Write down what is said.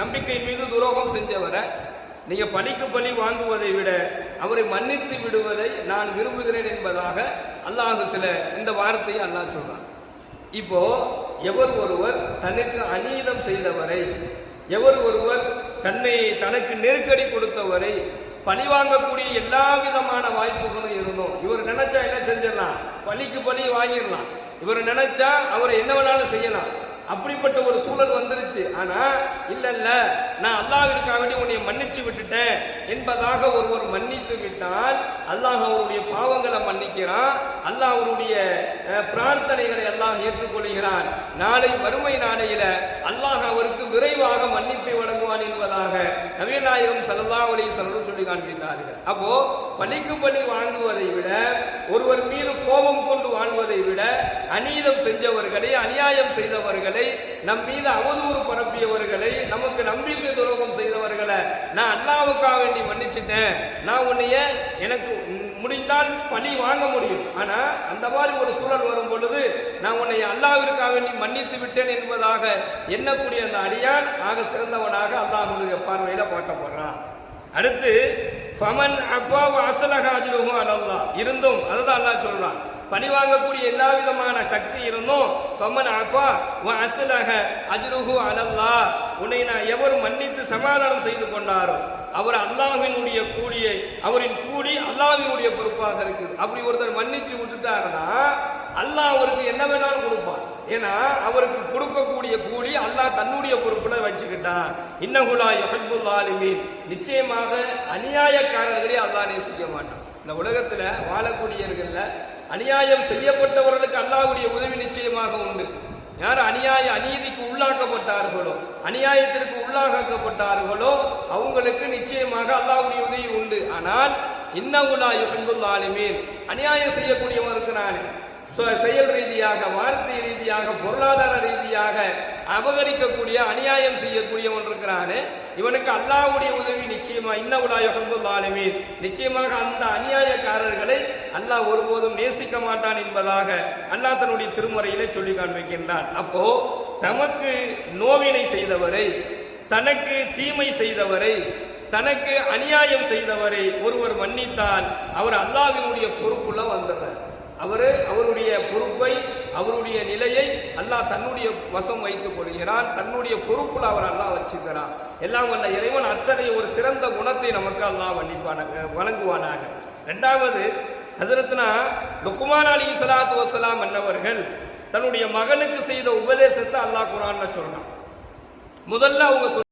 நம்பிக்கையின் மீது துரோகம் செஞ்சவரை நீங்கள் பழிக்கு பழி வாங்குவதை விட அவரை மன்னித்து விடுவதை நான் விரும்புகிறேன் என்பதாக அல்லாஹ் சில இந்த வார்த்தையை அல்லாஹ் சொல்கிறான் இப்போ எவர் ஒருவர் தனக்கு அநீதம் செய்தவரை எவர் ஒருவர் தன்னை தனக்கு நெருக்கடி கொடுத்தவரை பழிவாங்கக்கூடிய எல்லா விதமான வாய்ப்புகளும் இருந்தோம் இவர் நினைச்சா என்ன செஞ்சிடலாம்? பழிக்கு பழி வாங்கிடலாம். இவர் நினைச்சா அவர் என்ன வேணாலும் செய்யலாம். அப்படிப்பட்ட ஒரு சூழல் வந்துருச்சு. ஆனா இல்ல இல்ல நான் அல்லாவிற்காக வேண்டி உன்னை மன்னிச்சு விட்டுட்டேன் என்பதாக ஒருவர் மன்னித்து விட்டால் அல்லாஹ் அவருடைய பாவங்களை மன்னிக்கிறான். அல்லாஹ் அவருடைய பிரார்த்தனைகளை எல்லாம் ஏற்றுக்கொள்கிறான். நாளை வறுமை நாளையில அல்லாஹ் அவருக்கு விரைவாக மன்னிப்பை வழங்குவான் என்பதாக நவீநாயகம் சல்லா அலி சொல்லி சொல்லி காண்பித்தார்கள் அப்போ பழிக்கு பழி வாங்குவதை விட ஒருவர் மீது கோபம் கொண்டு வாழ்வதை விட அநீதம் செஞ்சவர்களை அநியாயம் செய்தவர்களை நம் மீது அவதூறு பரப்பியவர்களை நமக்கு நம்பிக்கை துரோகம் செய்தவர்களை நான் அல்லாவுக்காக வேண்டி மன்னிச்சிட்டேன். நான் உன்னைய எனக்கு முடிந்தால் பழி வாங்க முடியும். ஆனா அந்த மாதிரி ஒரு சூழல் வரும் பொழுது நான் உன்னை அல்லாவிற்காக வேண்டி மன்னித்து விட்டேன் என்பதாக எண்ணக்கூடிய அந்த அடியான் ஆக சிறந்தவனாக அல்லாஹ்வுடைய பார்வையில பார்க்கப்படுறான் அடுத்து ஃபமன் அஃபாவ் அசலக அஜ்ருஹு இருந்தும் அதுதான் அல்லாஹ் சொல்றான். பழி வாங்கக்கூடிய எல்லா விதமான சக்தி இருந்தும் ஃபமன் அஃபா வ அஸ்லஹ அஜ்ருஹு அலல்லாஹ். உன்னை நான் எவர் மன்னித்து சமாதானம் செய்து கொண்டாரோ அவர் அல்லாஹினுடைய கூலியை அவரின் கூலி அல்லாஹினுடைய பொறுப்பாக இருக்குது. அப்படி ஒருத்தர் மன்னிச்சு விட்டுட்டாருன்னா அல்லாஹ் அவருக்கு என்ன வேணாலும் கொடுப்பான். ஏன்னா அவருக்கு கொடுக்கக்கூடிய கூலி அல்லாஹ் தன்னுடைய பொறுப்புல வச்சுக்கிட்டான் இன்னகுலா யுஹிப்புல் நிச்சயமாக அநியாயக்காரர்களே அல்லாஹ் நேசிக்க மாட்டான். இந்த உலகத்துல வாழக்கூடியவர்கள்ல அநியாயம் செய்யப்பட்டவர்களுக்கு அல்லாஹுடைய உதவி நிச்சயமாக உண்டு. யார் அநியாய அநீதிக்கு உள்ளாக்கப்பட்டார்களோ அநியாயத்திற்கு உள்ளாக்கப்பட்டார்களோ அவங்களுக்கு நிச்சயமாக அல்லாஹுடைய உதவி உண்டு. ஆனால் இன்னகுலா யுஹிப்புல் அநியாயம் செய்யக்கூடியவன் இருக்கிறானே. செயல் ரீதியாக வார்த்தை ரீதியாக பொருளாதார ரீதியாக அபகரிக்கக்கூடிய அநியாயம் செய்யக்கூடியவன் இருக்கிறானே இவனுக்கு அல்லாவுடைய உதவி நிச்சயமா இன்னவுலா யுஹிப்புல் நிச்சயமாக அந்த அநியாயக்காரர்களை அல்லாஹ் ஒருபோதும் நேசிக்க மாட்டான் என்பதாக அல்லாஹ் தன்னுடைய திருமுறையிலே சொல்லி காண்பிக்கின்றான். அப்போ தமக்கு நோவினை செய்தவரை தனக்கு தீமை செய்தவரை தனக்கு அநியாயம் செய்தவரை ஒருவர் மன்னித்தால் அவர் அல்லாவினுடைய பொறுப்புள்ள வந்துடுறார். அவர் அவருடைய பொறுப்பை அவருடைய நிலையை அல்லாஹ் தன்னுடைய வசம் வைத்துக் கொள்கிறான். தன்னுடைய பொறுப்பில் அவர் அல்லாஹ் வச்சுக்கிறான் எல்லாம் வல்ல இறைவன் அத்தகைய ஒரு சிறந்த குணத்தை நமக்கு அல்லாஹ் வண்டிப்பானாக வழங்குவானாக. ரெண்டாவது ஹசரத்னா லுக்குமான் அலி சலாத்து வசலாம் என்னவர்கள் தன்னுடைய மகனுக்கு செய்த உபதேசத்தை அல்லாஹ் குரான்னு சொல்றான் முதல்ல அவங்க சொல்